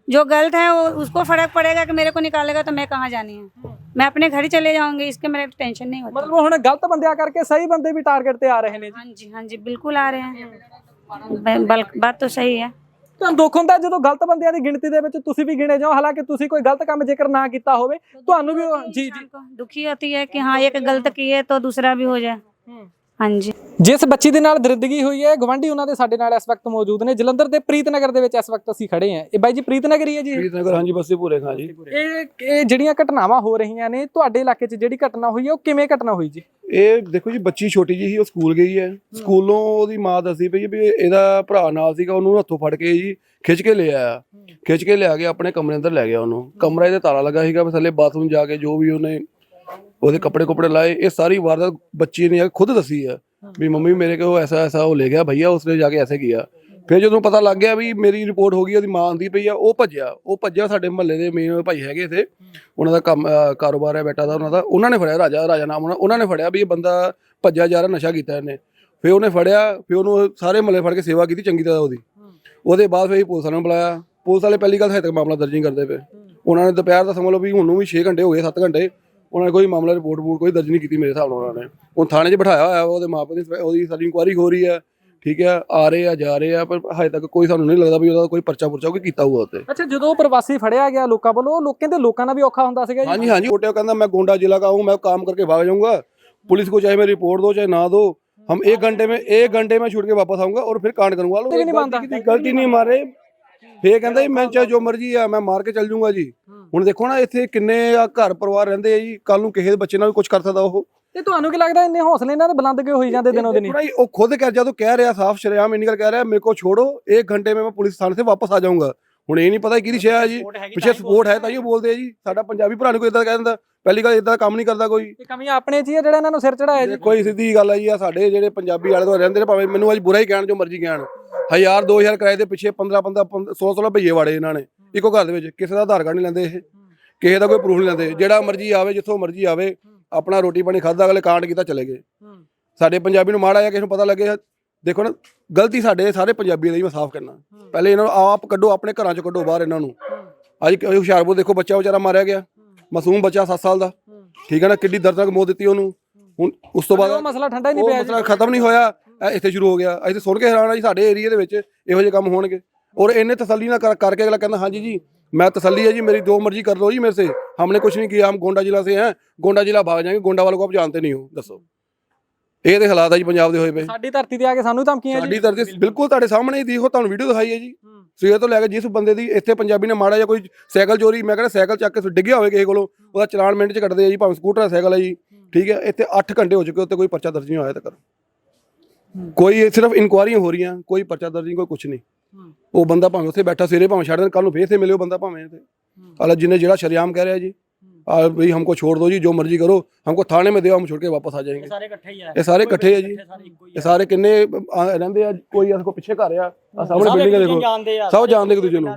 जो गलत है वो उसको फर्क पड़ेगा कि मेरे को निकालेगा तो मैं कहाँ जानी है मैं अपने घर ही चले जाऊंगी इसके मेरे को टेंशन नहीं होती ਮਤਲਬ ਹੁਣ ਗਲਤ ਬੰਦਿਆਂ ਕਰਕੇ ਸਹੀ ਬੰਦੇ ਵੀ ਟਾਰਗੇਟ ਤੇ ਆ ਰਹੇ ਨੇ ਜੀ हाँ जी हाँ जी बिल्कुल आ रहे हैं ब- बल- बात तो सही है ਤੁਹਾਨੂੰ ਦੁੱਖ ਹੁੰਦਾ ਜਦੋਂ ਗਲਤ ਬੰਦਿਆਂ ਦੀ ਗਿਣਤੀ ਦੇ ਵਿੱਚ ਤੁਸੀਂ ਵੀ ਗਿਣੇ ਜਾਓ ਹਾਲਾਂਕਿ ਤੁਸੀਂ ਕੋਈ ਗਲਤ ਕੰਮ ਜੇਕਰ ਨਾ ਕੀਤਾ ਹੋਵੇ ਤੁਹਾਨੂੰ ਵੀ ਉਹ- ਜੀ ਜੀ इंसान को दुखी होती है कि हाँ एक गलत किए तो दूसरा भी हो जाए हाँ जी ਜਿਸ ਬੱਚੀ ਦੇ ਨਾਲ ਦਰਿੰਦਗੀ ਹੋਈ ਹੈ ਗਵਾਂਢੀ ਉਹਨਾਂ ਦੇ ਸਾਡੇ ਨਾਲ ਇਸ ਵਕਤ ਮੌਜੂਦ ਨੇ। ਜਲੰਧਰ ਦੇ ਪ੍ਰੀਤਨਗਰ ਦੇ ਵਿੱਚ ਇਸ ਵਕਤ ਅਸੀਂ ਖੜੇ ਹਾਂ। ਇਹ ਬਾਈ ਜੀ ਪ੍ਰੀਤਨਗਰ ਹੀ ਹੈ ਜੀ? ਪ੍ਰੀਤਨਗਰ ਹਾਂਜੀ ਬਸੇ ਭੂਰੇ ਖਾਂ ਜੀ। ਇਹ ਇਹ ਜਿਹੜੀਆਂ ਘਟਨਾਵਾਂ ਹੋ ਰਹੀਆਂ ਨੇ ਤੁਹਾਡੇ ਇਲਾਕੇ 'ਚ ਜਿਹੜੀ ਘਟਨਾ ਹੋਈ ਹੈ ਉਹ ਕਿਵੇਂ ਘਟਨਾ ਹੋਈ ਜੀ? ਇਹ ਦੇਖੋ ਜੀ ਬੱਚੀ ਛੋਟੀ ਜੀ ਸੀ ਉਹ ਸਕੂਲ ਗਈ ਹੈ। ਸਕੂਲੋਂ ਉਹਦੀ ਮਾਂ ਦੱਸਦੀ ਪਈ ਵੀ ਇਹਦਾ ਭਰਾ ਨਾਲ ਸੀਗਾ ਉਹਨੂੰ ਹੱਥੋਂ ਫੜ ਕੇ ਜੀ ਖਿੱਚ ਕੇ ਲੈ ਆਇਆ ਖਿੱਚ ਕੇ ਲਿਆ ਕੇ ਆਪਣੇ ਕਮਰੇ ਅੰਦਰ ਲੈ ਗਿਆ ਉਹਨੂੰ। ਕਮਰਾ ਇਹਦੇ ਤਾਲਾ ਲੱਗਾ ਸੀਗਾ ਵੀ ਥੱਲੇ ਬਾਥਰੂਮ ਜਾ ਕੇ ਜੋ ਵੀ ਉਹਨੇ ਉਹਦੇ ਕੱਪੜੇ ਕੁਪੜੇ ਲਾਏ ਇਹ ਸਾਰੀ ਵਾਰਦਾਤ ਬੱਚੀ ਨੇ ਖੁਦ ਦੱਸੀ ਹੈ। ਵੀ ਮੰਮੀ ਮੇਰੇ ਕੋ ਐਸਾ ਐਸਾ ਉਹ ਲੈ ਗਿਆ ਭਈਆ ਉਸਨੇ ਜਾ ਕੇ ਐਸੇ ਕੀਤਾ। ਫਿਰ ਜਦੋਂ ਪਤਾ ਲੱਗ ਗਿਆ ਵੀ ਮੇਰੀ ਰਿਪੋਰਟ ਹੋ ਗਈ ਉਹਦੀ ਮਾਂ ਆਂਦੀ ਪਈ ਆ ਉਹ ਭੱਜਿਆ। ਉਹ ਭੱਜਿਆ ਸਾਡੇ ਮਹੱਲੇ ਦੇ ਮੇਨ ਭਾਈ ਹੈਗੇ ਇੱਥੇ। ਉਹਨਾਂ ਦਾ ਕੰਮ ਕਾਰੋਬਾਰ ਹੈ ਬੇਟਾ ਦਾ ਉਹਨਾਂ ਦਾ। ਉਹਨਾਂ ਨੇ ਫੜਿਆ ਰਾਜਾ ਰਾਜਾ ਨਾਮ ਉਹਨਾਂ ਨੇ ਫੜਿਆ ਵੀ ਇਹ ਬੰਦਾ ਭੱਜਿਆ ਜਾ ਰਿਹਾ ਨਸ਼ਾ ਕੀਤਾ ਇਹਨੇ। ਫਿਰ ਉਹਨੇ ਫੜਿਆ ਫਿਰ ਉਹਨੂੰ ਸਾਰੇ ਮਹੱਲੇ ਫੜ ਕੇ ਸੇਵਾ ਕੀਤੀ ਚੰਗੀ ਤਰ੍ਹਾਂ ਉਹਦੀ। ਉਹਦੇ ਬਾਅਦ ਫਿਰ ਪੁਲਿਸ ਵਾਲਿਆਂ ਨੂੰ ਬੁਲਾਇਆ। ਪੁਲਿਸ ਵਾਲੇ ਪਹਿਲੀ ਗੱਲ ਹਜੇ ਤੱਕ ਮਾਮਲਾ ਦਰਜ ਨਹੀਂ ਕਰਦੇ ਪਏ। ਉਹਨਾਂ ਨੇ ਦੁਪਹਿਰ ਦਾ ਸਮਝ ਲਓ ਵੀ ਹੁਣ ਨੂੰ ਵੀ 6 ਘੰਟੇ ਹੋ ਗਏ 7 ਘੰਟੇ। ਉਹਨਾਂ ਨੇ ਕੋਈ ਮਾਮਲਾ ਰਿਪੋਰਟ ਰਿਪੋਰਟ ਕੋਈ ਦਰਜ ਨਹੀਂ ਕੀਤੀ ਮੇਰੇ ਹਿਸਾਬ ਨਾਲ ਉਹਨਾਂ ਨੇ ਹੁਣ ਥਾਣੇ 'ਚ ਬਿਠਾਇਆ ਹੋਇਆ ਵਾ, ਉਹਦੇ ਮਾਪੇ ਦੀ ਉਹਦੀ ਸਾਰੀ ਇਨਕੁਆਇਰੀ ਹੋ ਰਹੀ ਹੈ ਠੀਕ ਹੈ ਆ ਰਹੇ ਆ ਜਾ ਰਹੇ ਆ ਪਰ ਹਜੇ ਤੱਕ ਕੋਈ ਸਾਨੂੰ ਨਹੀਂ ਲੱਗਦਾ ਵੀ ਉਹਦਾ ਕੋਈ ਪਰਚਾ ਪੁਰਚਾ ਕੋਈ ਕੀਤਾ ਹੋਊਗਾ ਉੱਤੇ ਅੱਛਾ ਜਦੋਂ ਉਹ ਪ੍ਰਵਾਸੀ ਫੜਿਆ ਗਿਆ ਲੋਕਾਂ ਵੱਲੋਂ ਉਹ ਲੋਕਾਂ ਦੇ ਲੋਕਾਂ ਨਾਲ ਵੀ ਔਖਾ ਹੁੰਦਾ ਸੀਗਾ ਜੀ ਹਾਂਜੀ ਹਾਂਜੀ कोटिया कहना मैं गोंडा जिला का हूँ मैं काम करके भाग जाऊंगा पुलिस को चाहे मैं रिपोर्ट दो चाहे ना दो हम एक घंटे में एक घंटे में छूट के वापस आऊंगा और फिर कांड करूंगा लो भी नहीं मानता। गलती, गलती नहीं मारे ਫੇਰ ਕਹਿੰਦਾ ਜੀ ਮੈਂ ਚਾਹੇ ਜੋ ਮਰਜ਼ੀ ਆ ਮੈਂ ਮਾਰ ਕੇ ਚੱਲ ਜਾਊਂਗਾ ਜੀ। ਹੁਣ ਦੇਖੋ ਨਾ ਇੱਥੇ ਕਿੰਨੇ ਆ ਘਰ ਪਰਿਵਾਰ ਰਹਿੰਦੇ ਆ ਜੀ ਕੱਲ ਨੂੰ ਕਿਸੇ ਦੇ ਬੱਚੇ ਨਾਲ ਵੀ ਕੁਝ ਕਰ ਸਕਦਾ ਉਹ। ਤੇ ਤੁਹਾਨੂੰ ਕੀ ਲੱਗਦਾ ਇੰਨੇ ਹੌਸਲੇ ਇਹਨਾਂ ਦੇ ਬੁਲੰਦ ਕਿਉਂ ਹੋਈ ਜਾਂਦੇ ਦਿਨੋਂ ਦਿਨ ਭਾਈ ਉਹ ਖੁਦ ਕਹਿ ਜਦੋਂ ਕਹਿ ਰਿਹਾ ਸਾਫ਼ ਸ਼ਰਿਆਮ ਇੰਨੀ ਗੱਲ ਕਹਿ ਰਿਹਾ ਮੇਰੇ ਕੋ ਛੋੜੋ ਇੱਕ ਘੰਟੇ ਮੈਂ ਪੁਲਿਸ ਥਾਣੇ ਤੇ ਵਾਪਸ ਆ ਜਾਊਂਗਾ। ਹੁਣ ਇਹ ਨਹੀਂ ਪਤਾ ਕਿਹਦੀ ਸ਼ਿਆ ਜੀ ਪਿੱਛੇ ਸਪੋਰਟ ਹੈ ਤਾਂ ਹੀ ਬੋਲਦੇ ਆ ਜੀ। ਸਾਡਾ ਪੰਜਾਬੀ ਭਰਾ ਨੂੰ ਕੋਈ ਇਦਾਂ ਕਹਿ ਦਿੰਦਾ। ਪਹਿਲੀ ਗੱਲ ਇਦਾਂ ਕੰਮ ਨਹੀਂ ਕਰਦਾ ਕੋਈ। ਇਹ ਕਮੀਆਂ ਆਪਣੇ 'ਚ ਹੀ ਆ ਜਿਹੜਾ ਇਹਨਾਂ ਨੂੰ ਸਿਰ ਚੜਾਇਆ ਜੀ। ਕੋਈ ਸਿੱਧੀ ਗੱਲ ਆ ਜੀ ਆ ਸਾਡੇ ਜਿਹੜੇ ਪੰਜਾਬੀ ਵਾਲੇ ਤੋਂ ਰਹਿੰਦੇ ਨੇ ਭਾਵੇਂ ਮੈਨੂੰ ਅੱਜ ਬੁਰਾ ਹੀ ਕਹਿਣ ਜੋ ਮਰਜ਼ੀ ਕਹਿਣ। ਹਜ਼ਾਰ 2000 ਕਿਰਾਏ ਦੇ ਪਿੱਛੇ 15 15 16 16 ਭਈਏ ਵਾੜੇ ਇਹਨਾਂ ਨੇ ਇੱਕੋ ਘਰ ਦੇ ਵਿੱਚ ਕਿਸੇ ਦਾ ਆਧਾਰ ਕਾਰਡ ਨਹੀਂ ਲੈਂਦੇ ਇਹ ਕਿਸੇ ਦਾ ਕੋਈ ਪ੍ਰੂਫ ਨਹੀਂ ਲੈਂਦੇ ਜਿਹੜਾ ਮਰਜ਼ੀ ਆਵੇ ਜਿੱਥੋਂ ਮਰਜ਼ੀ ਆਵੇ ਆਪਣਾ ਰੋਟੀ ਪਾਣੀ ਖਾਦਾ ਅਗਲੇ ਕਾਂਡ ਕੀਤਾ ਚਲੇ ਗਏ। ਸਾਡੇ ਪੰਜਾਬੀ ਨੂੰ ਮਾੜਾ ਆ ਕਿਸੇ ਨੂੰ ਪਤਾ ਲੱਗੇ ਦੇਖੋ ਨਾ ਗਲਤੀ ਸਾਡੇ ਸਾਰੇ ਪੰਜਾਬੀਆਂ ਦੀ ਮੈਂ ਸਾਫ਼ ਕਰਨਾ ਪਹਿਲੇ ਇਹਨਾਂ ਨੂੰ ਆਪ ਕੱਢੋ ਆਪਣੇ ਘਰਾਂ ਚੋਂ ਕੱਢੋ ਬਾਹਰ ਇਹਨਾਂ ਨੂੰ। ਅੱਜ ਹੁਸ਼ਿਆਰਪੁਰ ਦੇਖੋ ਬੱਚਾ ਵਿਚਾਰਾ ਮਾਰਿਆ ਗਿਆ। ਮਾਸੂਮ ਬੱਚਾ 7 ਸਾਲ ਦਾ। ਠੀਕ ਹੈ ਨਾ ਕਿੱਡੀ ਦਰਦਨਾਕ ਮੌਤ ਦਿੱਤੀ ਉਹਨੂੰ। ਹੁਣ ਉਸ ਤੋਂ ਬਾਅਦ ਉਹ ਮਸਲਾ ਠੰਡਾ ਹੀ ਨਹੀਂ ਪਿਆ ਜੀ। ਮਸਲਾ ਖਤਮ ਨਹੀਂ ਹੋਇਆ। ਇਹ ਇੱਥੇ ਸ਼ੁਰੂ ਹੋ ਗਿਆ। ਇੱਥੇ ਸੁਣ ਕੇ ਹੈਰਾਨ ਆ ਜੀ ਸਾਡੇ ਏਰੀਆ ਦੇ ਵਿੱਚ ਇਹੋ ਜਿਹੇ ਕੰਮ ਹੋਣਗੇ। ਔਰ ਇਹਨੇ ਤਸੱਲੀ ਨਾ ਕਰ- ਕਰਕੇ ਅਗਲਾ ਕਹਿੰਦਾ ਹਾਂਜੀ ਜੀ ਮੈਂ ਤਸੱਲੀ ਹੈ ਜੀ ਮੇਰੀ ਜੋ ਮਰਜ਼ੀ ਕਰ ਲਓ ਜੀ ਮੇਰੇ ਸੇ। ਹਮਨੇ ਕੁਝ ਨਹੀਂ ਕੀਤਾ ਹਮ ਗੋਂਡਾ ਜ਼ਿਲ੍ਹਾ ਸੇ ਹੈ। ਗੋਂਡਾ ਜ਼ਿਲ੍ਹਾ ਭਾਗ ਜਾਏਗੇ ਗੋਂਡਾ ਵਾਲੇ ਕੋ ਆਪ ਜਾਣਤੇ ਨਹੀਂ ਹੋ। ਦੱਸੋ। ਇਹ ਦੇ ਹਾਲਾਤ ਆ ਜੀ ਪੰਜਾਬ ਦੇ ਹੋਏ ਪਏ। ਸਾਡੀ ਧਰਤੀ ਤੇ ਆ ਕੇ ਸਾਨੂੰ ਧਮਕੀਆਂ ਸਾਡੀ ਧਰਤੀ ਬਿਲਕੁਲ ਤੁਹਾਡੇ ਸਾਹਮਣੇ ਹੀ ਦੇਖੋ ਤੁਹਾਨੂੰ ਵੀਡੀਓ ਦਿਖਾਈ ਹੈ ਜੀ। ਸਵੇਰ ਤੋਂ ਲੈ ਕੇ ਜਿਸ ਬੰਦੇ ਦੀ ਇੱਥੇ ਪੰਜਾਬੀ ਨੇ ਮਾੜਾ ਜਾਂ ਕੋਈ ਸਾਈਕਲ ਚੋਰੀ ਮੈਂ ਕਹਿੰਦਾ ਸਾਈਕਲ ਚੱਕ ਕੇ ਡਿੱਗਿਆ ਹੋਵੇ ਕਿਸੇ ਕੋਲੋਂ ਉਹਦਾ ਚਲਾਨ ਮਿੰਟ 'ਚ ਕੱਟਦੇ ਆ ਜੀ ਭਾਵੇਂ ਸਕੂਟਰ ਸਾਈਕਲ ਹੈ ਜੀ। ਠੀਕ ਹੈ ਇੱਥੇ 8 ਘੰਟੇ ਹੋ ਚੁੱਕੇ ਉੱਤੇ ਕੋਈ ਪਰਚਾ ਦਰਜ ਨਹੀਂ ਹੋਇਆ ਤੱਕ। ਕੋਈ ਸਿਰਫ ਇਨਕੁਆਰੀਆਂ ਹੋ ਰਹੀਆਂ ਕੋਈ ਪਰਚਾ ਦਰਜ ਨਹੀਂ ਕੋਈ ਕੁਝ ਨਹੀਂ। ਉਹ ਬੰਦਾ ਭਾਵੇਂ ਉੱਥੇ ਬੈਠਾ ਸਵੇਰੇ ਭਾਵੇਂ ਛੱਡ ਦੇਣ ਕੱਲ ਨੂੰ ਫੇਰ ਸੇ ਮਿਲਿਓ ਬੰਦਾ ਭਾਵੇਂ ਇੱਥੇ। ਹਾਲਾ ਜਿਹਨੇ ਜਿਹੜਾ ਸ਼ਰਿਆਮ ਕਹਿ ਰਿਹਾ ਜੀ। आ भाई हमको छोड़ दो जी जो मर्जी करो हमको थाने में दो हम छोड़ के वापस आ जाएंगे ਸਾਰੇ ਇਕੱਠੇ ਹੀ ਆ ਇਹ ਸਾਰੇ ਇਕੱਠੇ ਆ ਜੀ ਸਾਰੇ ਇੱਕੋ ਹੀ ਇਹ ਸਾਰੇ ਕਿੰਨੇ ਆ, ਰਹਿੰਦੇ ਆ ਕੋਈ ਇਸ ਕੋ ਪਿੱਛੇ ਘਰ ਆ ਆ ਸਾਹਮਣੇ ਬਿਲਡਿੰਗ ਦੇਖੋ ਜਾਣਦੇ ਆ ਸਭ ਜਾਣਦੇ ਇੱਕ ਦੂਜੇ ਨੂੰ।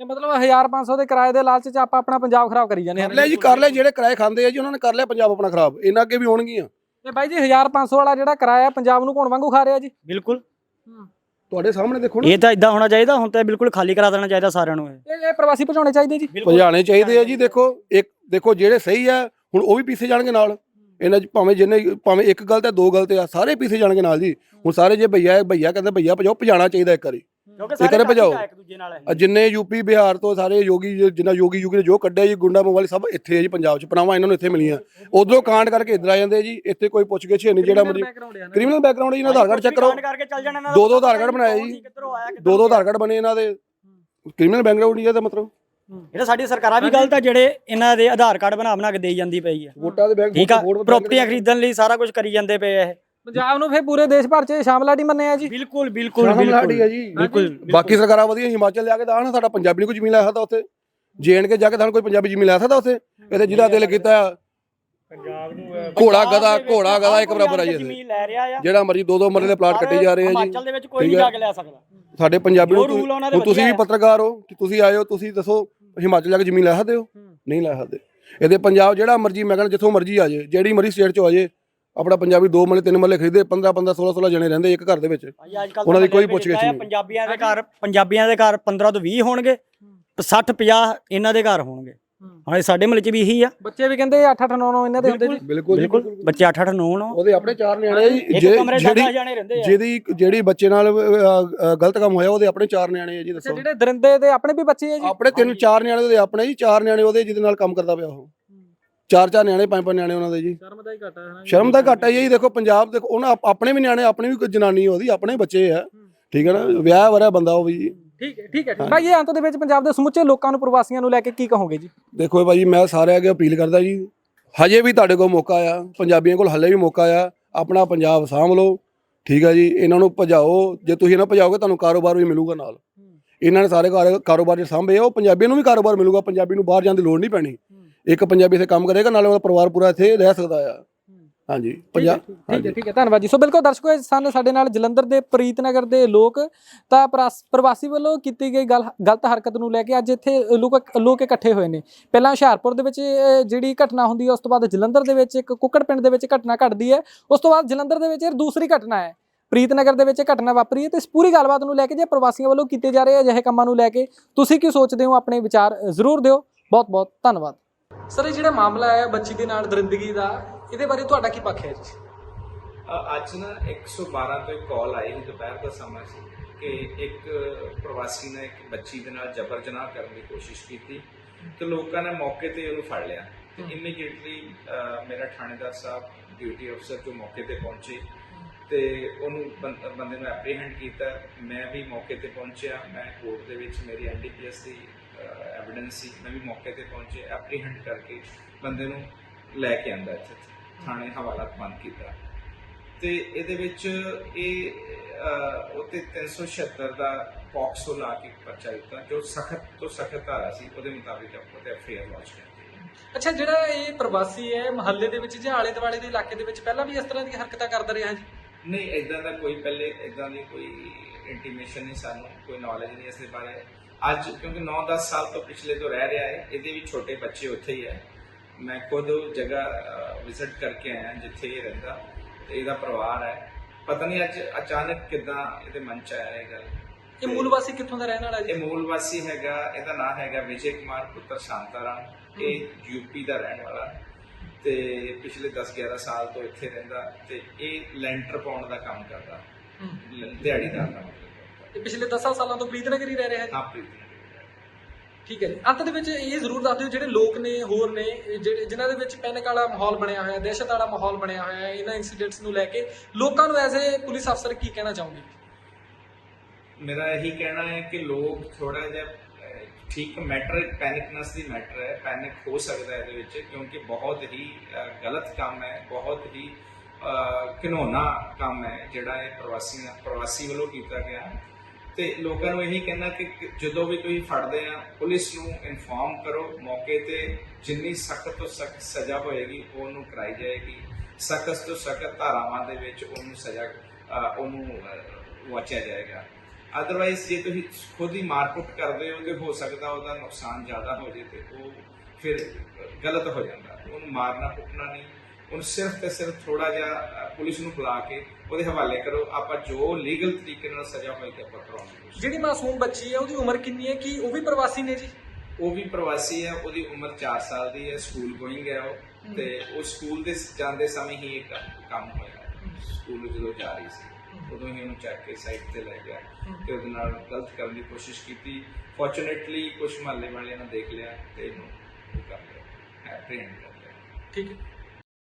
ਇਹ ਮਤਲਬ 1500 ਦੇ ਕਿਰਾਏ ਦੇ ਲਾਲਚ 'ਚ ਆਪਾਂ ਆਪਣਾ ਪੰਜਾਬ ਖਰਾਬ ਕਰੀ ਜਾਂਦੇ ਕਰ ਲਿਆ ਜੀ ਕਰ ਲਿਆ ਜਿਹੜੇ ਕਿਰਾਏ ਖਾਂਦੇ ਆ ਜੀ ਉਹਨਾਂ ਨੇ ਕਰ ਲਿਆ ਪੰਜਾਬ ਆਪਣਾ ਖਰਾਬ ਇਹਨਾਂ ਅੱਗੇ ਵੀ ਹੋਣਗੀਆਂ ਤੇ ਬਾਈ ਜੀ 1500 ਵਾਲਾ ਜਿਹੜਾ ਕਿਰਾਇਆ ਪੰਜਾਬ ਨੂੰ ਕੌਣ ਵਾਂਗੂ ਖਾ ਰਿਹਾ ਜੀ ਬਿਲਕੁਲ ਤੁਹਾਡੇ ਸਾਹਮਣੇ ਦੇਖੋ ਨਾ। ਇਹ ਤਾਂ ਇਦਾਂ ਹੋਣਾ ਚਾਹੀਦਾ ਹੁਣ ਤਾਂ ਬਿਲਕੁਲ ਖਾਲੀ ਕਰਾ ਦੇਣਾ ਚਾਹੀਦਾ ਸਾਰਿਆਂ ਨੂੰ ਇਹ। ਇਹ ਇਹ ਪ੍ਰਵਾਸੀ ਭਜਾਉਣੇ ਚਾਹੀਦੇ ਜੀ। ਭਜਾਣੇ ਚਾਹੀਦੇ ਆ ਜੀ ਦੇਖੋ ਇੱਕ ਦੇਖੋ ਜਿਹੜੇ ਸਹੀ ਆ ਹੁਣ ਉਹ ਵੀ ਪੀਸੇ ਜਾਣਗੇ ਨਾਲ। ਇਹਨਾਂ ਚ ਭਾਵੇਂ ਜਿੰਨੇ ਭਾਵੇਂ ਇੱਕ ਗਲਤ ਹੈ ਦੋ ਗਲਤ ਆ ਸਾਰੇ ਪੀਸੇ ਜਾਣਗੇ ਨਾਲ ਜੀ। ਹੁਣ ਸਾਰੇ ਜੇ ਭਈਆ ਭਈਆ ਕਹਿੰਦੇ ਭਈਆ ਭਜਾਓ ਭਜਾਣਾ ਚਾਹੀਦਾ ਇੱਕ ਵਾਰੀ। ਕਿਉਂਕਿ ਕਰੇ ਭਜਾਓ। ਇੱਕ ਦੂਜੇ ਨਾਲ ਹੈ ਜਿੰਨੇ ਯੂਪੀ ਬਿਹਾਰ ਤੋਂ ਸਾਰੇ ਯੋਗੀ ਜਿੰਨਾ ਯੋਗੀ ਯੂਗੀ ਨੇ ਜੋ ਕੱਢਿਆ ਜੀ ਗੁੰਡਾ ਮੋਬਾਈਲ ਸਭ ਇੱਥੇ ਹੈ ਜੀ ਪੰਜਾਬ ਚ ਪਨਾਵਾ ਇਹਨਾਂ ਨੂੰ ਇੱਥੇ ਮਿਲੀਆਂ। ਉਧਰੋਂ ਕਾਂਡ ਕਰਕੇ ਇੱਧਰ ਆ ਜਾਂਦੇ ਜੀ ਇੱਥੇ ਕੋਈ ਪੁੱਛ ਗਿੱਛ ਨਹੀਂ ਜਿਹੜਾ ਮਰਜ਼ੀ ਕ੍ਰਿਮੀਨਲ ਬੈਕਗ੍ਰਾਉਂਡ ਜੀ ਇਹਨਾਂ ਦਾ ਆਧਾਰ ਕਾਰਡ ਚੈੱਕ ਕਰੋ ਦਾ ਦੋ- ਆਧਾਰ ਕਾਰਡ ਬਣਾਏ ਜੀ। ਦੋ ਦੋ। ਆਧਾਰ ਕਾਰਡ ਬਣੇ ਇਹਨਾਂ ਦੇ। ਕ੍ਰਿਮੀਨਲ ਬੈਕਗ੍ਰਾਉਂਡ ਇਹਦਾ ਮਤਲਬ। ਇਹ ਤਾਂ ਸਾਡੀ ਸਰਕਾਰਾਂ ਵੀ ਗਲਤ ਆ ਜਿਹੜੇ ਇਹਨਾਂ ਦੇ ਆਧਾਰ ਕਾਰਡ ਬਣਾ ਬਣਾ ਕੇ ਦੇਈ ਜਾਂਦੀ ਪਈ ਹੈ ਵੋਟਾਂ ਦੇ ਬੈਂਕ ਠੀਕ ਆ ਪ੍ਰਾਪਰਟੀਆਂ ਖਰੀਦਣ ਲਈ ਸਾਰਾ ਕੁਝ ਕਰੀ ਜਾਂਦੇ ਪਏ ਆ ਇਹ। ਪੰਜਾਬ ਨੂੰ ਫੇਰ ਪੂਰੇ ਦੇਸ਼ ਭਰ 'ਚ ਸ਼ਾਮਲਾਟੀ ਮੰਨਿਆ ਜੀ। ਬਿਲਕੁਲ ਬਿਲਕੁਲ ਹੈ ਜੀ। ਬਿਲਕੁਲ ਬਾਕੀ ਸਰਕਾਰਾਂ ਵਧੀਆ ਹਿਮਾਚਲ ਜਾ ਕੇ ਤਾਂ ਆਣ ਸਾਡਾ ਪੰਜਾਬੀ ਨੂੰ ਕੋਈ ਜ਼ਮੀਨ ਲੈ ਸਕਦਾ ਉੱਥੇ। ਜੇਐਨ ਕੇ ਜਾ ਕੇ ਤਾਂ ਕੋਈ ਪੰਜਾਬੀ ਜ਼ਮੀਨ ਲੈ ਸਕਦਾ ਉੱਥੇ ਇੱਥੇ ਜਿਹਦਾ ਦਿਲ ਕੀਤਾ ਪੰਜਾਬ ਨੂੰ ਘੋੜਾ ਗਦਾ ਘੋੜਾ ਗਦਾ ਇੱਕ ਬਰਾਬਰ ਆ ਜੀ ਇੱਥੇ। ਜ਼ਮੀਨ ਲੈ ਰਿਹਾ ਆ। ਜਿਹੜਾ ਮਰਜ਼ੀ ਦੋ ਦੋ ਮਰਲੇ ਦੇ ਪਲਾਟ ਕੱਟੇ ਜਾ ਰਹੇ ਆ ਜੀ। ਹਿਮਾਚਲ ਦੇ ਵਿੱਚ ਕੋਈ ਨਹੀਂ। ਜਾ ਕੇ ਲੈ ਸਕਦਾ। ਸਾਡੇ ਪੰਜਾਬੀ ਨੂੰ ਤੁਸੀਂ ਵੀ। ਪੱਤਰਕਾਰ ਹੋ ਕਿ ਤੁਸੀਂ ਆਏ ਹੋ ਤੁਸੀਂ ਦੱਸੋ ਹਿਮਾਚਲ ਜਾ ਕੇ ਜ਼ਮੀਨ ਲੈ ਸਕਦੇ ਹੋ? ਨਹੀਂ ਲੈ ਸਕਦੇ। ਇਹਦੇ ਪੰਜਾਬ ਜਿਹੜਾ ਮਰਜ਼ੀ ਮੈਂ ਕਹਿੰਦਾ ਜਿੱਥੋਂ ਮਰਜ਼ੀ ਆ ਜੇ ਜਿਹੜੀ ਮਰਜ਼ੀ ਸਟੇਟ ਚੋਂ ਆ ਜੇ ਆਪਣਾ ਪੰਜਾਬੀ ਦੋ ਮਰਲੇ ਤਿੰਨ ਮਰਲੇ ਖਰੀਦੇ 15 15 16 16 ਜਣੇ ਰਹਿੰਦੇ ਇੱਕ ਘਰ ਦੇ ਵਿੱਚ। ਉਹਨਾਂ ਦੀ ਕੋਈ ਏਦਾਂ ਆ, ਨਹੀਂ। ਪੰਜਾਬੀਆਂ ਦੇ ਘਰ ਪੰਜਾਬੀਆਂ ਦੇ ਘਰ 15 ਤੋਂ 20 ਹੋਣਗੇ 60 50 ਇਹਨਾਂ ਦੇ ਘਰ ਹੋਣਗੇ। ਹਾਂ। ਸਾਡੇ ਮਹੱਲੇ 'ਚ ਵੀ ਇਹੀ ਆ। ਬੱਚੇ ਵੀ ਕਹਿੰਦੇ 8 8 9 9 ਇਹਨਾਂ ਦੇ ਹੁੰਦੇ ਜੀ। ਬਿਲਕੁਲ ਬਿਲਕੁਲ। ਬੱਚੇ 8 8 9 9 ਉਹਦੇ ਆਪਣੇ ਚਾਰ ਨਿਆਣੇ ਆ ਜੀ ਜਿਹੜੀ 10 ਜਾਣੇ ਰਹਿੰਦੇ ਆ। ਜਿਹਦੀ ਜਿਹੜੀ ਬੱਚੇ ਨਾਲ ਗਲਤ ਕੰਮ ਹੋਇਆ ਉਹਦੇ ਆਪਣੇ ਚਾਰ ਨਿਆਣੇ ਆ ਜੀ ਦੱਸੋ। ਜਿਹੜੇ ਦਰਿੰਦੇ ਦੇ ਆਪਣੇ ਵੀ ਬੱਚੇ ਆ ਜੀ? ਆਪਣੇ ਤਿੰਨ ਚਾਰ ਨਿਆਣੇ ਉਹਦੇ ਆਪਣੇ ਜੀ ਚਾਰ ਨਿਆਣੇ ਉਹਦੇ ਜਿਹਦੇ ਨਾਲ ਕੰਮ ਕਰਦਾ ਪਿਆ ਉਹ। ਚਾਰ ਚਾਰ ਨਿਆਣੇ ਪੰਜ ਪੰਜ ਨਿਆਣੇ ਉਹਨਾਂ ਦੇ ਜੀ। ਸ਼ਰਮ ਦਾ ਹੀ ਘਾਟਾ ਹੈ ਸ਼ਰਮ ਦਾ ਘਾਟਾ ਹੀ ਹੈ ਜੀ। ਦੇਖੋ ਪੰਜਾਬ ਦੇਖੋ ਉਹਨਾਂ ਆਪ- ਆਪਣੇ ਵੀ ਨਿਆਣੇ ਆਪਣੀ ਵੀ ਕੋਈ ਜਨਾਨੀ ਉਹਦੀ ਆਪਣੇ ਬੱਚੇ ਆ। ਠੀਕ ਹੈ ਨਾ? ਵਿਆਹ ਵਰਿਆ ਬੰਦਾ ਉਹ ਵੀ ਜੀ। ਠੀਕ ਹੈ ਠੀਕ ਹੈ ਭਾਈ ਇਹ ਅੰਤ ਦੇ ਵਿੱਚ ਪੰਜਾਬ ਦੇ ਸਮੁੱਚੇ ਲੋਕਾਂ ਨੂੰ ਪ੍ਰਵਾਸੀਆਂ ਨੂੰ ਲੈ ਕੇ ਕੀ ਕਹੋਗੇ ਜੀ? ਦੇਖੋ ਭਾਜੀ ਮੈਂ ਸਾਰਿਆਂ ਅੱਗੇ ਅਪੀਲ ਕਰਦਾ ਜੀ। ਹਜੇ ਵੀ ਤੁਹਾਡੇ ਕੋਲ ਮੌਕਾ ਆ। ਪੰਜਾਬੀਆਂ ਕੋਲ ਹਲੇ ਵੀ ਮੌਕਾ ਆ। ਆਪਣਾ ਪੰਜਾਬ ਸਾਂਭ ਲਓ। ਠੀਕ ਆ ਜੀ? ਇਹਨਾਂ ਨੂੰ ਭਜਾਓ। ਜੇ ਤੁਸੀਂ ਇਹਨਾਂ ਭਜਾਓਗੇ ਤੁਹਾਨੂੰ ਕਾਰੋਬਾਰ ਵੀ ਮਿਲੂਗਾ ਨਾਲ। ਇਹਨਾਂ ਨੇ ਸਾਰੇ ਕਾਰ- ਕਾਰੋਬਾਰ ਜੇ ਸਾਂਭੇ ਆ, ਉਹ ਪੰਜਾਬੀਆਂ ਨੂੰ ਵੀ ਕਾਰੋਬਾਰ ਮਿਲੂਗਾ। ਪੰਜਾਬੀ ਨੂੰ ਬਾਹਰ ਜਾਣ ਦੀ ਲੋੜ ਨਹੀਂ ਪੈਣੀ। ਇੱਕ ਪੰਜਾਬੀ ਇੱਥੇ ਕੰਮ ਕਰੇਗਾ ਨਾਲੇ ਉਹਦਾ ਪਰਿਵਾਰ ਪੂਰਾ ਇੱਥੇ ਰਹਿ ਸਕਦਾ ਆ। ਹਾਂਜੀ ਪੰਜਾਬ ਠੀਕ ਹੈ ਠੀਕ ਹੈ ਧੰਨਵਾਦ ਜੀ। ਸੋ ਬਿਲਕੁਲ ਦਰਸ਼ਕੋ ਸਨ ਸਾਡੇ ਨਾਲ ਜਲੰਧਰ ਦੇ ਪ੍ਰੀਤਨਗਰ ਦੇ ਲੋਕ ਤਾਂ ਪ੍ਰਵਾਸੀ ਵੱਲੋਂ ਕੀਤੀ ਗਈ ਗੱਲ ਗਲਤ ਹਰਕਤ ਨੂੰ ਲੈ ਕੇ ਅੱਜ ਇੱਥੇ ਲੋਕ ਲੋਕ ਇਕੱਠੇ ਹੋਏ ਨੇ। ਪਹਿਲਾਂ ਹੁਸ਼ਿਆਰਪੁਰ ਦੇ ਵਿੱਚ ਜਿਹੜੀ ਘਟਨਾ ਹੁੰਦੀ ਹੈ ਉਸ ਤੋਂ ਬਾਅਦ ਜਲੰਧਰ ਦੇ ਵਿੱਚ ਇੱਕ ਕੁੱਕੜ ਪਿੰਡ ਦੇ ਵਿੱਚ ਘਟਨਾ ਘਟਦੀ ਹੈ। ਉਸ ਤੋਂ ਬਾਅਦ ਜਲੰਧਰ ਦੇ ਵਿੱਚ ਇਹ ਦੂਸਰੀ ਘਟਨਾ ਹੈ। ਪ੍ਰੀਤਨਗਰ ਦੇ ਵਿੱਚ ਘਟਨਾ ਵਾਪਰੀ ਹੈ ਤੇ ਇਸ ਪੂਰੀ ਗੱਲਬਾਤ ਨੂੰ ਲੈ ਕੇ ਜੇ ਪ੍ਰਵਾਸੀਆਂ ਵੱਲੋਂ ਕੀਤੇ ਜਾ ਰਹੇ ਅਜਿਹੇ ਕੰਮਾਂ ਨੂੰ ਲੈ ਕੇ ਤੁਸੀਂ ਕੀ ਸੋਚਦੇ ਹੋ? ਆਪਣੇ ਵਿਚਾਰ ਜ਼ਰੂਰ ਦਿਓ। ਬਹੁਤ ਬਹੁਤ ਧੰਨਵਾਦ। ਸਰ ਇਹ ਜਿਹੜਾ ਮਾਮਲਾ ਹੈ ਬੱਚੀ ਦੇ ਨਾਲ ਦਰਿੰਦਗੀ ਦਾ ਇਹਦੇ ਬਾਰੇ ਤੁਹਾਡਾ ਕੀ ਪੱਖ ਹੈ ਜੀ? ਅੱਜ ਨਾ 112 ਤੋਂ ਇੱਕ ਕਾਲ ਆਈ ਸੀ ਦੁਪਹਿਰ ਦਾ ਸਮਾਂ ਸੀ ਕਿ ਇੱਕ ਪ੍ਰਵਾਸੀ ਨੇ ਇੱਕ ਬੱਚੀ ਦੇ ਨਾਲ ਜਬਰ ਜਨਾਹ ਕਰਨ ਦੀ ਕੋਸ਼ਿਸ਼ ਕੀਤੀ ਤੇ ਲੋਕਾਂ ਨੇ ਮੌਕੇ ਤੇ ਉਹਨੂੰ ਫੜ ਲਿਆ ਤੇ ਇਮੀਡੀਏਟਲੀ ਮੇਰਾ ਥਾਣੇਦਾਰ ਸਾਹਿਬ ਡਿਊਟੀ ਅਫਸਰ ਜੋ ਮੌਕੇ ਤੇ ਪਹੁੰਚੇ ਤੇ ਉਹਨੂੰ ਬੰਦੇ ਨੂੰ ਐਪਰੀਹੈਂਡ ਕੀਤਾ। ਮੈਂ ਵੀ ਮੌਕੇ ਤੇ ਪਹੁੰਚਿਆ। ਮੈਂ ਕੋਰਟ ਦੇ ਵਿੱਚ ਮੇਰੀ ਐਨਡੀਪੀਐਸ ਦੀ ਐਵੀਡੈਂਸ ਸੀ ਮੈਂ ਵੀ ਮੌਕੇ ਤੇ ਪਹੁੰਚੇ ਐਪਰੀਹੈਂਡ ਕਰਕੇ ਬੰਦੇ ਨੂੰ ਲੈ ਕੇ ਆਂਦਾ ਇੱਥੇ ਥਾਣੇ ਹਵਾਲਾ ਬੰਦ ਕੀਤਾ। ਤੇ ਇਹਦੇ ਵਿੱਚ ਇਹ ਉੱਤੇ 376 ਦਾ ਪੌਕਸੋ ਲਾ ਕੇ ਪਰਚਾ ਦਿੱਤਾ ਜੋ ਸਖਤ ਤੋਂ ਸਖਤ ਧਾਰਾ ਸੀ ਉਹਦੇ ਮੁਤਾਬਿਕ ਆਪਾਂ ਤੇ ਐਫਆਈਆਰ ਲਾਂਚ ਕੀਤੀ ਅੱਛਾ ਜਿਹੜਾ ਇਹ ਪ੍ਰਵਾਸੀ ਹੈ ਮਹੱਲੇ ਦੇ ਵਿੱਚ ਜਾਂ ਆਲੇ ਦੁਆਲੇ ਦੇ ਇਲਾਕੇ ਦੇ ਵਿੱਚ ਪਹਿਲਾਂ ਵੀ ਇਸ ਤਰ੍ਹਾਂ ਦੀਆਂ ਹਰਕਤਾਂ ਕਰਦਾ ਰਿਹਾ ਜੀ? ਨਹੀਂ ਇਦਾਂ ਦਾ ਕੋਈ ਪਹਿਲੇ ਇਦਾਂ ਦੀ ਕੋਈ ਇੰਟੀਮੇਸ਼ਨ ਨਹੀਂ ਸਾਨੂੰ ਕੋਈ ਨੌਲੇਜ ਨਹੀਂ ਇਸ ਦੇ ਬਾਰੇ। ਅੱਜ ਕਿਉਂਕਿ 9-10 ਸਾਲ ਤੋਂ ਪਿਛਲੇ ਤੋਂ ਰਹਿ ਰਿਹਾ ਹੈ ਇਹਦੇ ਵੀ ਛੋਟੇ ਬੱਚੇ ਉੱਥੇ ਹੀ ਹੈ। ਮੈਂ ਖੁਦ ਜਗ੍ਹਾ ਵਿਜ਼ਿਟ ਕਰਕੇ ਆਇਆ ਜਿੱਥੇ ਇਹ ਰਹਿੰਦਾ ਤੇ ਇਹਦਾ ਪਰਿਵਾਰ ਹੈ। ਪਤਾ ਨਹੀਂ ਅੱਜ ਅਚਾਨਕ ਕਿਦਾਂ ਇਹਦੇ ਮਨ ਚ ਆਇਆ ਇਹ ਗੱਲ। ਇਹ ਮੂਲ ਵਾਸੀ ਕਿੱਥੋਂ ਦਾ ਰਹਿਣ ਵਾਲਾ ਇਹ ਜੀ ਮੂਲ ਵਾਸੀ ਹੈਗਾ ਇਹਦਾ ਨਾਮ ਹੈਗਾ ਵਿਜੇ ਕੁਮਾਰ ਪੁੱਤਰ ਸ਼ਾਂਤਾਰਾਮ ਇਹ ਯੂਪੀ ਦਾ ਰਹਿਣ ਵਾਲਾ। ਤੇ ਪਿਛਲੇ 10-11 ਸਾਲ ਤੋਂ ਇੱਥੇ ਰਹਿੰਦਾ ਤੇ ਇਹ ਲੈਂਟਰ ਪਾਉਣ ਦਾ ਕੰਮ ਕਰਦਾ। ਦਿਹਾੜੀਦਾਰ ਦਾ ਇਹ ਪਿਛਲੇ 10 ਸਾਲਾਂ ਤੋਂ ਪ੍ਰੀਤਨਗਰ ਹੀ ਰਹਿ ਰਿਹਾ ਜੀ ਹਾਂ ਪ੍ਰੀਤੀ ਠੀਕ ਹੈ ਜੀ। ਅੰਤ ਦੇ ਵਿੱਚ ਇਹ ਜ਼ਰੂਰ ਦੱਸ ਦਿਓ ਜਿਹੜੇ ਲੋਕ ਨੇ ਹੋਰ ਨੇ ਜਿਹੜੇ ਜਿਨ੍ਹਾਂ ਦੇ ਵਿੱਚ ਪੈਨਿਕ ਵਾਲਾ ਮਾਹੌਲ ਬਣਿਆ ਹੋਇਆ ਦਹਿਸ਼ਤ ਵਾਲਾ ਮਾਹੌਲ ਬਣਿਆ ਹੋਇਆ ਹੈ ਇਹਨਾਂ ਇਨਸੀਡੈਂਟਸ ਨੂੰ ਲੈ ਕੇ ਲੋਕਾਂ ਨੂੰ ਐਜ਼ ਏ ਪੁਲਿਸ ਅਫਸਰ ਕੀ ਕਹਿਣਾ ਚਾਹੋਗੇ? ਮੇਰਾ ਇਹੀ ਕਹਿਣਾ ਹੈ ਕਿ ਲੋਕ ਥੋੜਾ ਜਿਹਾ ਠੀਕ ਮੈਟਰ ਪੈਨਿਕਨੈਸ ਦੀ ਮੈਟਰ ਹੈ ਪੈਨਿਕ ਹੋ ਸਕਦਾ ਹੈ ਇਹਦੇ ਵਿੱਚ ਕਿਉਂਕਿ ਬਹੁਤ ਹੀ ਗਲਤ ਕੰਮ ਹੈ ਬਹੁਤ ਹੀ ਘਿਨੌਣਾ ਕੰਮ ਹੈ ਜਿਹੜਾ ਇਹ ਪ੍ਰਵਾਸੀ ਪ੍ਰਵਾਸੀ ਵੱਲੋਂ ਕੀਤਾ ਗਿਆ। ਤੇ ਲੋਕਾਂ ਨੂੰ ਇਹੀ ਕਹਿਣਾ ਕਿ ਜਦੋਂ ਵੀ ਤੁਸੀਂ ਫੜਦੇ ਆ ਪੁਲਿਸ ਨੂੰ ਇਨਫੋਰਮ ਕਰੋ। ਮੌਕੇ ਤੇ ਜਿੰਨੀ ਸਖਤ ਤੋਂ ਸਖਤ ਸਜ਼ਾ ਹੋਏਗੀ ਉਹਨੂੰ ਕਰਾਈ ਜਾਏਗੀ। ਸਖਤ ਤੋਂ ਸਖਤ ਧਾਰਾਵਾਂ ਦੇ ਵਿੱਚ ਉਹਨੂੰ ਸਜ਼ਾ ਉਹਨੂੰ ਅਹ, ਵਾਚਿਆ ਜਾਏਗਾ। ਅਦਰਵਾਈਜ਼ ਜੇ ਤੁਸੀਂ ਖੁਦ ਹੀ ਮਾਰਕੁੱਟ ਕਰਦੇ ਹੋ ਤੇ ਹੋ ਸਕਦਾ ਉਹਦਾ ਨੁਕਸਾਨ ਜ਼ਿਆਦਾ ਹੋ ਜੇ ਤੇ ਉਹ ਫਿਰ ਗਲਤ ਹੋ ਜਾਂਦਾ। ਉਹਨੂੰ ਮਾਰਨਾ ਕੁੱਟਣਾ ਨਹੀਂ। ਉਹਨੂੰ ਸਿਰਫ ਤੇ ਸਿਰਫ ਥੋੜਾ ਜਿਹਾ ਪੁਲਿਸ ਨੂੰ ਬੁਲਾ ਕੇ ਉਹਦੇ ਹਵਾਲੇ ਕਰੋ ਆਪਾਂ ਜੋ ਲੀਗਲ ਤਰੀਕੇ ਨਾਲ ਸਜ਼ਾ ਹੋਏਗੀ ਆਪਾਂ ਕਰਾਉਣ ਦੀ ਕੋਸ਼ਿਸ਼ ਜਿਹੜੀ ਮਾਸੂਮ ਬੱਚੀ ਹੈ ਉਹਦੀ ਉਮਰ ਕਿੰਨੀ ਹੈ? ਕਿ ਉਹ ਵੀ ਪ੍ਰਵਾਸੀ ਨੇ ਜੀ? ਉਹ ਵੀ ਪ੍ਰਵਾਸੀ ਹੈ ਉਹਦੀ ਉਮਰ 4 ਸਾਲ ਦੀ ਹੈ ਸਕੂਲ ਗੋਇੰਗ ਹੈ ਉਹ। ਤੇ ਉਹ ਸਕੂਲ ਦੇ ਜਾਂਦੇ ਸਮੇਂ ਹੀ ਇਹ ਕ- ਕੰਮ ਹੋਇਆ। ਸਕੂਲ ਜਦੋਂ ਜਾ ਰਹੀ ਸੀ ਉਦੋਂ ਹੀ ਉਹਨੂੰ ਚੱਕ ਕੇ ਸਾਈਡ ਤੇ ਲੈ ਗਿਆ ਤੇ ਉਹਦੇ ਨਾਲ ਗਲਤ ਕਰਨ ਦੀ ਕੋਸ਼ਿਸ਼ ਕੀਤੀ। ਫੋਰਚੂਨੇਟਲੀ ਕੁਝ ਮਹੱਲੇ ਵਾਲਿਆਂ ਨੇ ਦੇਖ ਲਿਆ ਤੇ ਇਹਨੂੰ ਉਹ ਕਰ ਲਿਆ ਐਪਰੀਹੈਂਡ ਕਰ ਲਿਆ। ਠੀਕ ਹੈ।